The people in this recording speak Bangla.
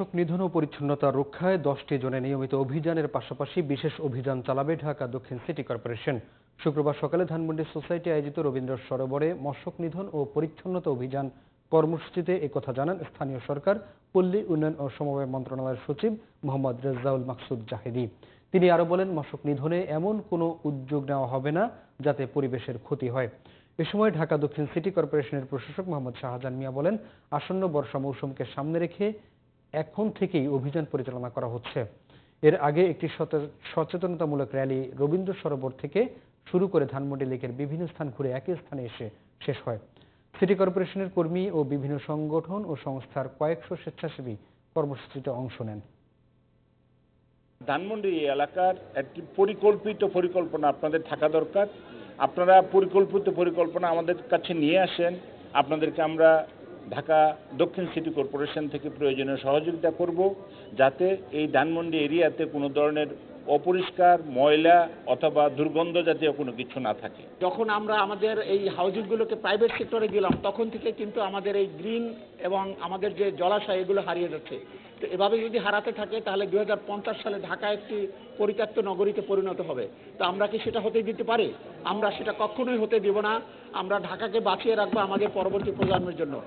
মশক নিধন ও পরিচ্ছন্নতা রক্ষায় দশটি জনে নিয়মিত অভিযানের পাশাপাশি বিশেষ অভিযান চালাবে ঢাকা দক্ষিণ সিটি কর্পোরেশন। শুক্রবার সকালে ধানমন্ডি সোসাইটি আয়োজিত রবীন্দ্র সরোবরে মশক নিধন ও পরিচ্ছন্নতা অভিযান কর্মসূচিতে একথা জানান স্থানীয় সরকার, পল্লী উন্নয়ন ও সমবায় মন্ত্রণালয়ের সচিব মোহাম্মদ রেজাউল মাকসুদ জাহেদি। তিনি আরও বলেন, মশক নিধনে এমন কোনো উদ্যোগ নেওয়া হবে না যাতে পরিবেশের ক্ষতি হয়। এ সময় ঢাকা দক্ষিণ সিটি কর্পোরেশনের প্রশাসক মোহাম্মদ শাহজাহান মিয়া বলেন, আসন্ন বর্ষা মৌসুমকে সামনে রেখে এখন থেকেই অভিযান পরিচালনা করা হচ্ছে। এর আগে একটি সচে- সচেতনতামূলক র্যালি রবীন্দ্র সরোবর থেকে শুরু করে ধানমন্ডি লেকের বিভিন্ন স্থান ঘুরে একই স্থানে এসে শেষ হয়। সিটি কর্পোরেশনের কর্মী ও বিভিন্ন সংগঠন ও সংস্থার কয়েকশো স্বেচ্ছাসেবী কর্মসূচিতে অংশ নেন। ধানমন্ডি এলাকার একটি পরিকল্পিত পরিকল্পনা আপনাদের থাকা দরকার। আপনারা পরিকল্পিত পরিকল্পনা আমাদের কাছে নিয়ে আসেন। আপনাদেরকে আমরা ঢাকা দক্ষিণ সিটি কর্পোরেশন থেকে প্রয়োজনীয় সহযোগিতা করব যাতে এই ধানমন্ডি এরিয়াতে কোনো ধরনের অপরিষ্কার, ময়লা অথবা দুর্গন্ধ জাতীয় কোনো কিছু না থাকে। যখন আমরা আমাদের এই হাউজিংগুলোকে প্রাইভেট সেক্টরে দিলাম, তখন থেকে কিন্তু আমাদের এই গ্রিন এবং আমাদের যে জলাশয়, এগুলো হারিয়ে যাচ্ছে। তো এভাবে যদি হারাতে থাকে, তাহলে দু হাজার পঞ্চাশ সালে ঢাকা একটি পরিত্যক্ত নগরীতে পরিণত হবে। তো আমরা কি সেটা হতে দিতে পারি? আমরা সেটা কখনোই হতে দিব না। আমরা ঢাকাকে বাঁচিয়ে রাখব আমাদের পরবর্তী প্রজন্মের জন্য।